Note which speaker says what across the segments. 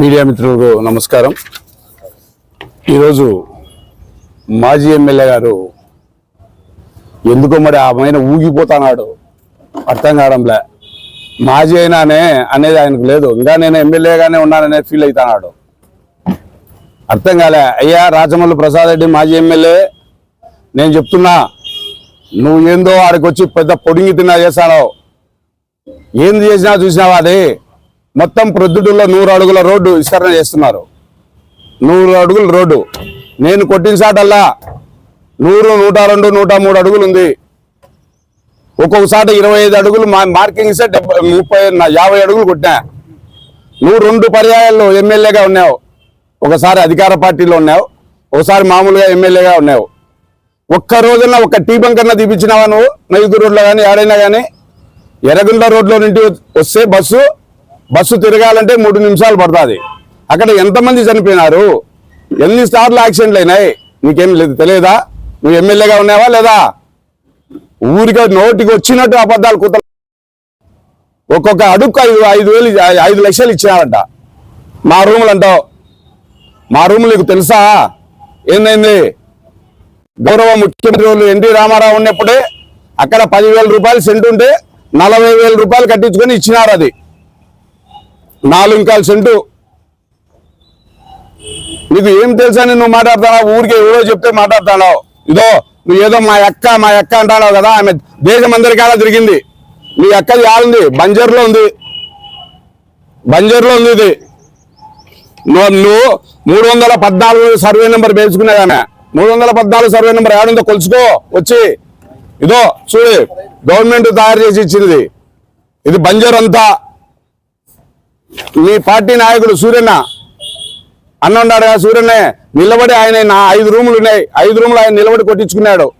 Speaker 1: Media మిత్రులకు నమస్కారం. ఈరోజు మాజీ ఎమ్మెల్యే గారు ఎందుకో మరి ఆ మైన ఊగిపోతున్నాడు. అర్థం కావడంలే మాజీ అయినానే అనేది ఆయనకు లేదు. ఇంకా నేను ఎమ్మెల్యేగానే ఉన్నాననే ఫీల్ అవుతున్నాడు. అర్థం కాలే. అయ్యా రాజమల్లి ప్రసాద్ రెడ్డి మాజీ ఎమ్మెల్యే. నేను చెప్తున్నా నువ్వు ఏందో ఆడికి వచ్చి పెద్ద పొడిగి తిన్నా చేశాడో ఏంది చేసినా చూసినావా అది? మొత్తం ప్రొద్దుటూరులో నూరు అడుగుల రోడ్డు విస్తరణ చేస్తున్నారు. నూరు అడుగుల రోడ్డు. నేను కొట్టిన సాటల్లా నూరు నూట రెండు నూట మూడు అడుగులు ఉంది. ఒక్కొక్కసాట ఇరవై ఐదు అడుగులు మా మార్కింగ్ ఇస్తే డెబ్బై ముప్పై యాభై అడుగులు కొట్టా నువ్వు రెండు పర్యాయాలు ఎమ్మెల్యేగా ఉన్నావు. ఒకసారి అధికార పార్టీలో ఉన్నావు. ఒకసారి మామూలుగా ఎమ్మెల్యేగా ఉన్నావు. ఒక్క రోజున ఒక టీ బంకర్న తీపించినావా నువ్వు? నైదుగు రోడ్లో కానీ ఆడైనా కానీ ఎర్రగుండ రోడ్లో నుండి వస్తే బస్సు బస్సు తిరగాలంటే మూడు నిమిషాలు పడుతుంది. అక్కడ ఎంతమంది చనిపోయినారు? ఎన్ని సార్లు యాక్సిడెంట్లు అయినాయి? నీకేం లేదు తెలియదా నువ్వు ఎమ్మెల్యేగా ఉన్నావా లేదా? ఊరిగా నోటికి వచ్చినట్టు అబద్ధాలు కుత ఒక్కొక్క అడుక్కు ఐదు ఐదు వేలు ఐదు లక్షలు ఇచ్చినారంట. మా రూములు అంటావు. మా రూములు నీకు తెలుసా? ఏందైంది? గౌరవ ముఖ్యమంత్రి వాళ్ళు ఎన్టీ రామారావు ఉన్నప్పుడే అక్కడ పదివేల రూపాయలు సెంటు ఉంటే నలభై వేల రూపాయలు కట్టించుకొని ఇచ్చినారు అది. నాలుగు కాల్ సెంటు. నీకు ఏం తెలుసని నువ్వు మాట్లాడుతున్నావు? ఊరికే ఎవరో చెప్తే మాట్లాడుతున్నావు. ఇదో నువ్వు ఏదో మా అక్క మా అక్క అంటున్నావు కదా ఆమె దేశం అందరికాలా తిరిగింది. నీ అక్కది ఆడుంది బంజర్లో ఉంది. బంజర్లో ఉంది ఇది. నువ్వు నువ్వు మూడు వందల పద్నాలుగు సర్వే నెంబర్ వేసుకునేది ఆమె. మూడు వందల పద్నాలుగు సర్వే నెంబర్ ఏడుందో కొలుసుకో వచ్చి. ఇదో చూడు గవర్నమెంట్ తయారు చేసి ఇచ్చింది. ఇది బంజర్ అంతా మీ పార్టీ నాయకుడు సూర్యన్న. అన్న ఉన్నాడు కదా సూర్యన్నే. నిలబడి ఆయన నా ఐదు రూములు ఉన్నాయి. ఐదు రూములు ఆయన నిలబడి కొట్టించుకున్నాడు.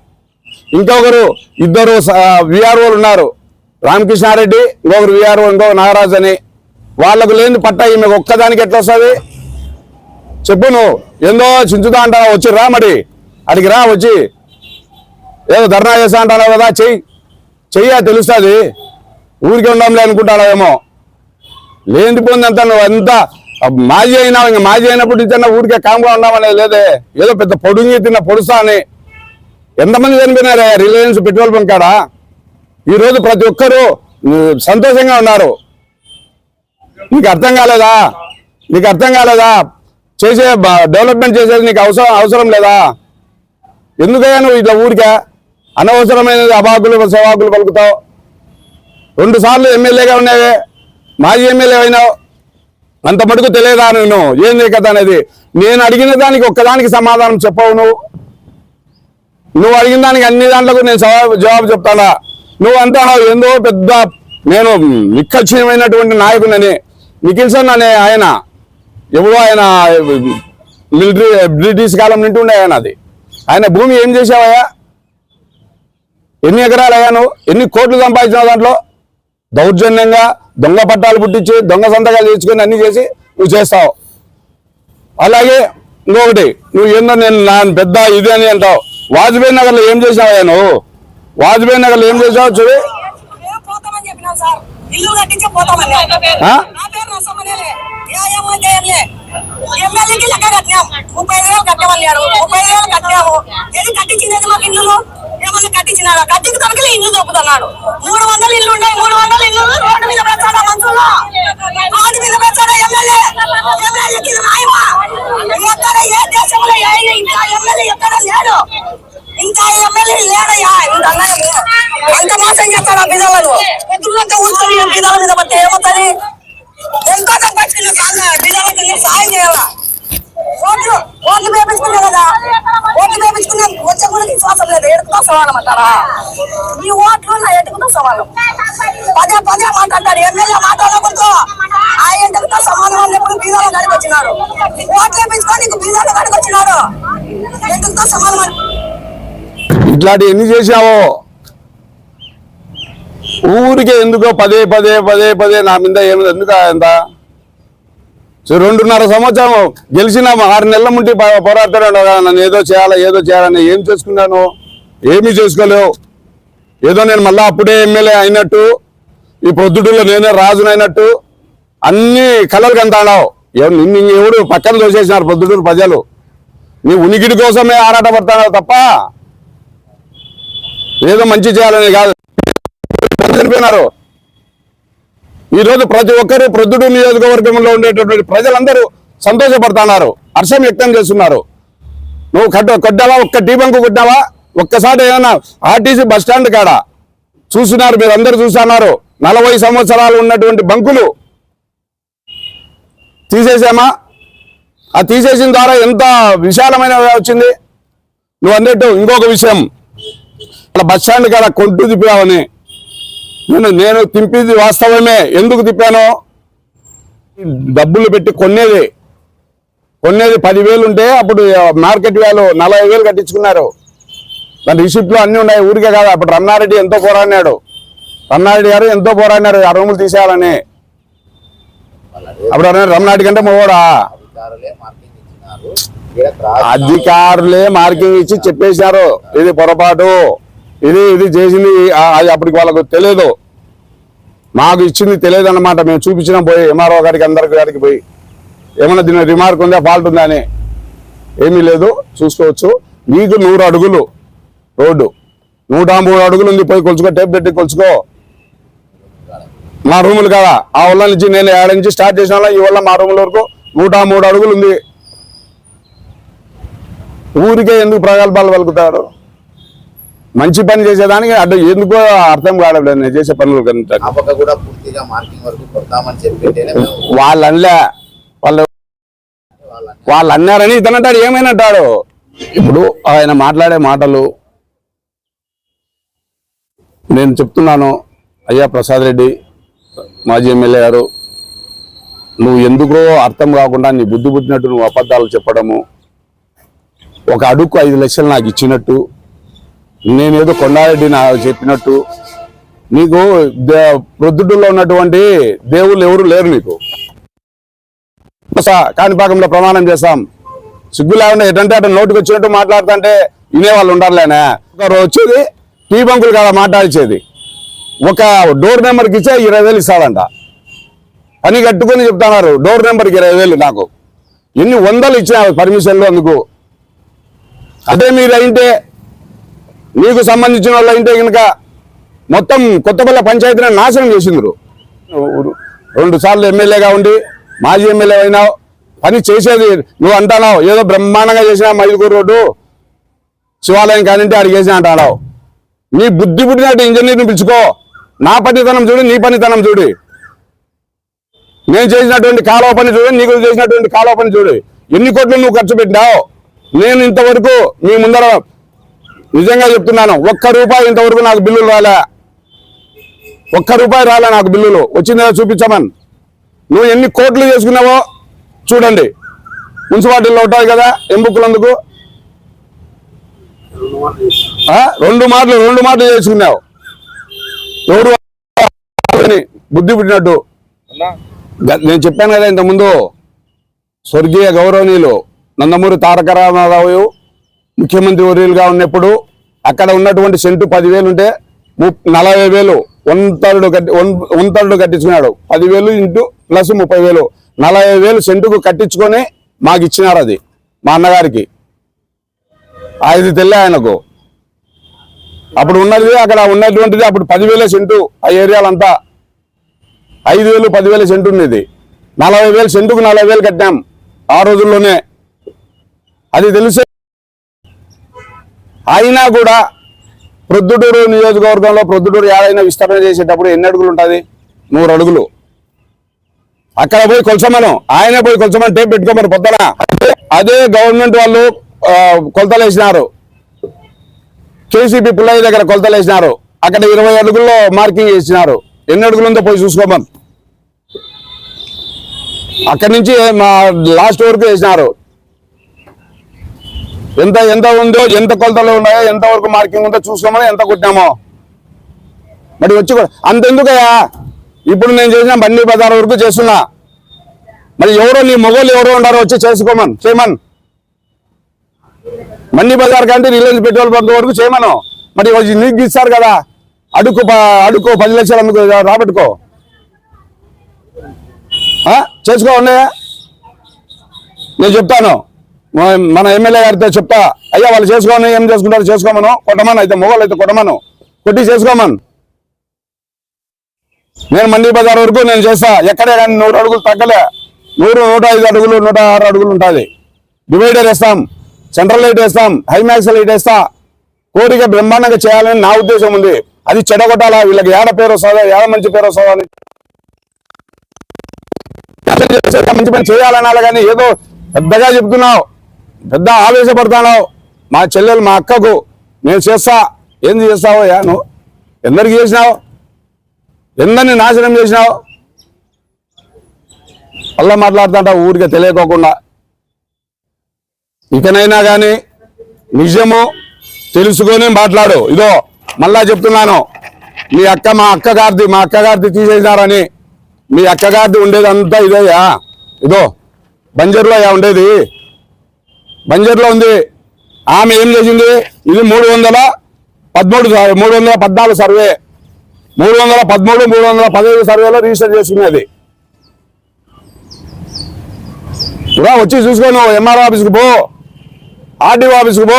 Speaker 1: ఇంకొకరు ఇద్దరు విఆర్ఓలు ఉన్నారు. రామకృష్ణారెడ్డి ఇంకొకరు విఆర్ఓ ఇంకొక నాగరాజ్ అని. వాళ్ళకు లేని పట్ట ఈమె ఒక్కదానికి ఎట్లా వస్తుంది? చెప్పు నువ్వు. ఏందో చించుతా అంటావా? వచ్చి రా మరి. అడిగి రా వచ్చి. ఏదో ధర్నా చేస్తా అంటావు కదా? చెయ్యి. చెయ్యి తెలుస్తుంది. ఊరికి ఉండంలే అనుకుంటాడేమో లేని పోయింది అంతా నువ్వు అంతా. మాజీ అయినావు ఇంకా మాజీ అయినప్పుడు నుంచి ఊరికే కామ్గా ఉన్నామనేది లేదే. ఏదో పెద్ద పొడుంగి తిన్న పొడుస్తా అని. ఎంతమంది చనిపోయినారే రిలయన్స్ పెట్రోల్ బంక్ కాడ? ఈరోజు ప్రతి ఒక్కరూ సంతోషంగా ఉన్నారు. నీకు అర్థం కాలేదా? నీకు అర్థం కాలేదా? చేసే డెవలప్మెంట్ చేసేది నీకు అవసరం అవసరం లేదా? ఎందుకయ్యా నువ్వు ఇట్లా ఊరికే అనవసరమైనది అబాకులు సవాకులు పలుకుతావు? రెండు సార్లు ఎమ్మెల్యేగా ఉన్నావే. మాజీ ఎమ్మెల్యే అయినా అంత మటుకు తెలియదా నేను? ఏంది కదా అనేది? నేను అడిగిన దానికి ఒక్కదానికి సమాధానం చెప్పవు నువ్వు. నువ్వు అడిగిన దానికి అన్ని దాంట్లకు నేను జవాబు జవాబు చెప్తానా? నువ్వు అంతా ఏందో పెద్ద నేను నిక్కచ్చినమైనటువంటి నాయకునని నిఖిల్సన్ అనే ఆయన ఎవరో ఆయన మిలిటరీ బ్రిటిష్ కాలం నుండి ఉండే ఆయన అది. ఆయన భూమి ఏం చేసావయ్యా ఎన్ని ఎకరాలు అయ్యా నువ్వు? ఎన్ని కోట్లు సంపాదించావు దాంట్లో? దౌర్జన్యంగా దొంగ పట్టాలు పుట్టించి దొంగ సంతకాలు తెచ్చుకొని అన్ని చేసి నువ్వు చేస్తావు. అలాగే ఇంకొకటి నువ్వు ఏందో నేను నా పెద్ద ఇది అని అంటావు. వాజ్పేయి నగర్లో ఏం చేసావయ్యా నువ్వు? వాజ్పేయి నగర్లో ఏం చేసావు చూడు.
Speaker 2: ఇల్లు కట్టించే పోతామని ఎమ్మెల్యేకి లెక్క కట్టినాం. ముప్పై ఐదు వేలు కట్టామన్నాడు ముప్పై ఐదు వేలు కట్టాము ఏది కట్టించినది మాకు ఇల్లు ఏమన్నా కట్టించినాడు కట్టించి తనకి ఇల్లు దొప్పుతున్నాడు మూడు వందలు ఇల్లు ఉన్నాయి. మూడు వందల ఇల్లు రోడ్డు మీద పెంచాడా మంత్రులు. రోడ్డు మీద పెంచాడా ఎమ్మెల్యే. ఎమ్మెల్యేకి ఇది న్యాయమా ఎక్కడ ఏ దేశంలో ఇంకా ఎమ్మెల్యే ఎక్కడ లేడు? ఇంకా ఎమ్మెల్యే లేడయ్యా. ఇంత అంత మోసం చేస్తాడా బిజలను బిడ్డలను. ఎదురుంటే బిజల మీద సాయం చేయాలా? ఓట్లు ఓట్లు వేపించుకున్నా కదా ఓట్లు వేపించుకున్నా వచ్చే కూడా విశ్వాసం లేదు ఎడుకుతో సమానం అంటారా? ఈ ఓట్లు నా ఎటుకుతో సమానం. పదే పదే మాట్లాడతారు ఎమ్మెల్యే మాట్లాడకూడదు. ఆ ఎంటకుతో సమానం అన్నప్పుడు బీదాలు గడికి వచ్చినారు ఓట్లు వేపించుకొని నీకు బీదాలు గడికి వచ్చినారు సమానం
Speaker 1: ఇట్లాంటి ఎన్ని చేశావో? ఊరికే ఎందుకో పదే పదే పదే పదే నా మీద ఏమి ఎందుకు ఎంత సో రెండున్నర సంవత్సరం గెలిచిన ఆరు నెలల ముందు పోరాడుతాడు నన్ను ఏదో చేయాలా ఏదో చేయాలని ఏం చేసుకున్నాను? ఏమీ చేసుకోలేవు. ఏదో నేను మళ్ళీ అప్పుడే ఎమ్మెల్యే అయినట్టు ఈ పొద్దుటూరులో నేనే రాజునైనట్టు అన్ని కలలు కంటాడావు. నిన్ను ఎవడు పక్కన దోసేసినారు పొద్దుటూరు ప్రజలు. నీ ఉనికిడి కోసమే ఆరాటపడతావు తప్ప ఏదో మంచి చేయాలని కాదు. చనిపోయినారు ఈరోజు ప్రతి ఒక్కరు ప్రొద్దుడు నియోజకవర్గంలో ఉండేటటువంటి ప్రజలందరూ సంతోషపడుతున్నారు హర్షం వ్యక్తం చేస్తున్నారు. నువ్వు కట్ట కొట్టావా? ఒక్క టీ బంకు కొట్టావా? ఒక్కసారి ఏదైనా ఆర్టీసీ బస్ స్టాండ్ కాడ చూస్తున్నారు మీరు అందరు చూస్తున్నారు. నలభై సంవత్సరాలు ఉన్నటువంటి బంకులు తీసేసామా? ఆ తీసేసిన ద్వారా ఎంత విశాలమైన వచ్చింది? నువ్వు అన్నట్టు ఇంకొక విషయం. అలా బస్ స్టాండ్ కాడ కొంటూ తిప్పావని నేను నేను తింపేది వాస్తవమే. ఎందుకు తిప్పాను? డబ్బులు పెట్టి కొనేది కొనేది పదివేలు ఉంటే అప్పుడు మార్కెట్ వాల్యూ నలభై వేలు కట్టించుకున్నారు. దాని రిసిప్ట్లు అన్నీ ఉన్నాయి. ఊరికే కాదు. అప్పుడు రమణారెడ్డి ఎంతో పోరాడినాడు. రమణారెడ్డి గారు ఎంతో పోరాడినారు. ఆ రూములు తీసేయాలని. అప్పుడు అన్నారు రమణారెడ్డి కంటే మొగోడా?
Speaker 3: అధికారులే
Speaker 1: అధికారులే మార్కింగ్ ఇచ్చి చెప్పేశారు. ఇది పొరపాటు. ఇది ఇది చేసింది అప్పటికి వాళ్ళకు తెలియదు మాకు ఇచ్చింది తెలియదు అన్నమాట మేము చూపించినాం పోయి ఎంఆర్ఓ గారికి అందరికి గారికి పోయి. ఏమన్నా దీని రిమార్క్ ఉందా ఫాల్ట్ ఉందా అని. ఏమీ లేదు చూసుకోవచ్చు. నీకు నూరు అడుగులు రోడ్డు. నూట మూడు అడుగులు ఉంది పోయి కొలుచుకో టేప్ పెట్టి కొలుచుకో. మా రూములు కదా? ఆ వల్ల నుంచి నేను ఏడ నుంచి స్టార్ట్ చేసిన వల్ల ఈ వల్ల మా రూముల వరకు నూట మూడు అడుగులు ఉంది. ఊరికే ఎందుకు ప్రగల్భాలు పలుకుతారు? మంచి పని చేసేదానికి అడ్డు ఎందుకో అర్థం కావడం నేను చేసే పనులు వాళ్ళు అనలే వాళ్ళు వాళ్ళు అన్నారని ఇతను అంటాడు ఏమైనా అంటాడు? ఇప్పుడు ఆయన మాట్లాడే మాటలు నేను చెప్తున్నాను. అయ్యా ప్రసాద్ రెడ్డి మాజీ ఎమ్మెల్యే గారు నువ్వు ఎందుకో అర్థం కాకుండా నీ బుద్ధి పుట్టినట్టు నువ్వు అబద్ధాలు చెప్పడము ఒక అడుగు ఐదు లక్షలు నాకు ఇచ్చినట్టు నేనేదో కొండారెడ్డి నా చెప్పినట్టు. నీకు దే- ఉన్నటువంటి దేవుళ్ళు ఎవరు లేరు నీకు. కాణిపాకంలో ప్రమాణం చేస్తాం. సిగ్గు లేకుండా ఎటంటే అటు నోటికి వచ్చినట్టు మాట్లాడుతుంటే వినేవాళ్ళు ఉండాలనే ఒకరు వచ్చేది టీ బంకులు కాడ మాట్లాడిచేది ఒక డోర్ నెంబర్కి ఇచ్చే ఇరవై వేలు ఇస్తాడంట. పని కట్టుకొని చెప్తున్నారు డోర్ నెంబర్కి ఇరవై వేలు నాకు. ఎన్ని వందలు ఇచ్చినా పర్మిషన్లు అందుకు. అదే మీరు అయింటే నీకు సంబంధించిన వాళ్ళు అయితే కనుక మొత్తం కొత్తపల్లి పంచాయతీని నాశనం చేసిండ్రు. రెండు సార్లు ఎమ్మెల్యేగా ఉండి మాజీ ఎమ్మెల్యే అయినావు పని చేసేది నువ్వు అంటున్నావు. ఏదో బ్రహ్మాండంగా చేసిన మైదుకూరు రోడ్డు శివాలయం కానింటే అడిగి చేసిన అంటున్నావు. నీ బుద్ధి పుట్టినట్టు ఇంజనీర్ని పిలుచుకో. నా పనితనం చూడు నీ పనితనం చూడు. నేను చేసినటువంటి కాలువ పని చూడు నీకు చేసినటువంటి కాలువ పని చూడు. ఎన్ని కోట్లు నువ్వు ఖర్చు పెట్టినావు? నేను ఇంతవరకు మీ ముందర నిజంగా చెప్తున్నాను ఒక్క రూపాయి ఇంతవరకు నాకు బిల్లులు రాలే. ఒక్క రూపాయి రాలే నాకు బిల్లులు. వచ్చిందా చూపించమని. నువ్వు ఎన్ని కోట్లు చేసుకున్నావో చూడండి. మున్సిపాలిటీలో ఉంటాయి కదా ఎంబుక్కులందుకు రెండు మాటలు రెండు మాటలు చేసుకున్నావు. ఎవరు అని బుద్ధి పుట్టినట్టు. నేను చెప్పాను కదా ఇంతకుముందు స్వర్గీయ గౌరవనీయులు నందమూరి తారక రామారావు ముఖ్యమంత్రి వర్యులుగా ఉన్నప్పుడు అక్కడ ఉన్నటువంటి సెంటు పదివేలు ఉంటే నలభై వేలు వన్ థర్డ్ కట్టి వన్ థర్డ్ కట్టించుకున్నాడు. పదివేలు ఇంటూ ప్లస్ ముప్పై వేలు నలభై వేలు సెంటుకు కట్టించుకొని మాకు ఇచ్చినారు అది మా అన్నగారికి. ఐదు తెల్ల ఆయనకు. అప్పుడు ఉన్నది అక్కడ ఉన్నటువంటిది అప్పుడు పదివేల సెంటు ఆ ఏరియాలంతా. ఐదు వేలు పదివేల సెంటు ఉండేది నలభై వేలు సెంటుకు నలభై వేలు కట్టాం ఆ రోజుల్లోనే. అది తెలిసే అయినా కూడా ప్రొద్దుటూరు నియోజకవర్గంలో ప్రొద్దుటూరు ఏడైనా విస్తరణ చేసేటప్పుడు ఎన్ని అడుగులు ఉంటుంది? నూరు అడుగులు. అక్కడ పోయి కొలసమను. ఆయన పోయి కొలసమని టేప్ పెట్టుకోమని పొద్దున. అదే- గవర్నమెంట్ వాళ్ళు కొలతలు వేసినారు కేసీపీ పుల్లయ్య దగ్గర కొలతలు వేసినారు అక్కడ ఇరవై అడుగుల్లో మార్కింగ్ వేసినారు ఎన్ని అడుగులు ఉందో పోయి చూసుకోమని. అక్కడి నుంచి మా లాస్ట్ వరకు వేసినారు. ఎంత ఎంత ఉందో ఎంత కొలతలు ఉన్నాయో ఎంత వరకు మార్కింగ్ ఉందో చూసుకోమని ఎంత కొట్టినామో. మరి వచ్చి కూడా అంతెందుకయ్యా? ఇప్పుడు నేను చేసిన బండి బజార్ వరకు చేస్తున్నా. మరి ఎవరో నీ మొగోళ్ళు ఎవరో ఉన్నారో వచ్చి చేసుకోమని చేయమని. మండి బజార్ కంటే రిలయన్స్ పెట్రోల్ బంక్ వరకు చేయమను. మరి నీకు ఇస్తారు కదా. అడుకు ప- అడుకో పది లక్షలు అందుకు రాబట్టుకో. చేసుకో ఉన్నాయా నేను చెప్తాను. మన- ఎమ్మెల్యే గారితో చెప్తా అయ్యా వాళ్ళు చేసుకోమని ఏం చేసుకుంటారు? చేసుకోమను. కొట్టమను. అయితే మొగలు అయితే కొట్టమను. కొట్టి చేసుకోమను. నేను మండీ బజార్ వరకు నేను చేస్తా. ఎక్కడే కానీ నూరు అడుగులు తగ్గలే. నూరు నూట ఐదు అడుగులు నూట ఆరు అడుగులు ఉంటుంది. డివైడర్ వేస్తాం. సెంట్రల్ లైట్ వేస్తాం. హైమాక్స్ లైట్ వేస్తా. కోరిక బ్రహ్మాండంగా చేయాలని నా ఉద్దేశం ఉంది. అది చెడగొట్టాలా? వీళ్ళకి ఏడ పేరు వస్తుందా ఏడ మంచి పేరు వస్తుందా అని. మంచి పని చేయాలనాలి కానీ ఏదో పెద్దగా చెప్తున్నావు. పెద్ద ఆవేశపడుతున్నావు మా చెల్లెలు మా అక్కకు నేను చేస్తా. ఏంది చేస్తావో యా? నువ్వు ఎందరికి చేసినావు? ఎందరిని నాశనం చేసినావు? అలా మాట్లాడుతుంటా ఊరికే తెలియకోకుండా. ఇకనైనా కానీ నిజము తెలుసుకొని మాట్లాడు. ఇదో మళ్ళా చెప్తున్నాను. మీ అక్క మా అక్కగారిది మా అక్కగారిది తీసేసినారని. మీ అక్కగారిది ఉండేదంతా ఇదేయా ఇదో బంజర్లో ఉండేది. బంజర్లో ఉంది. ఆమె ఏం చేసింది? ఇది మూడు వందల పదమూడు మూడు వందల పద్నాలుగు సర్వే. మూడు వందల పదమూడు మూడు వందల పదహైదు సర్వేలో రిజిస్టర్ చేసుకునేది రా వచ్చి చూసుకో నువ్వు. ఎంఆర్ఓ ఆఫీస్కి పో. ఆర్డీఓ ఆఫీస్కి పో.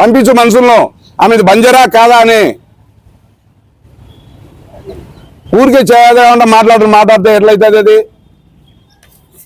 Speaker 1: పంపించు మనుషులను. ఆమె ఇది బంజరా కాదా అని. ఊరికే చేయకుండా మాట్లాడు మాట్లాడితే ఎట్లయితుంది అది?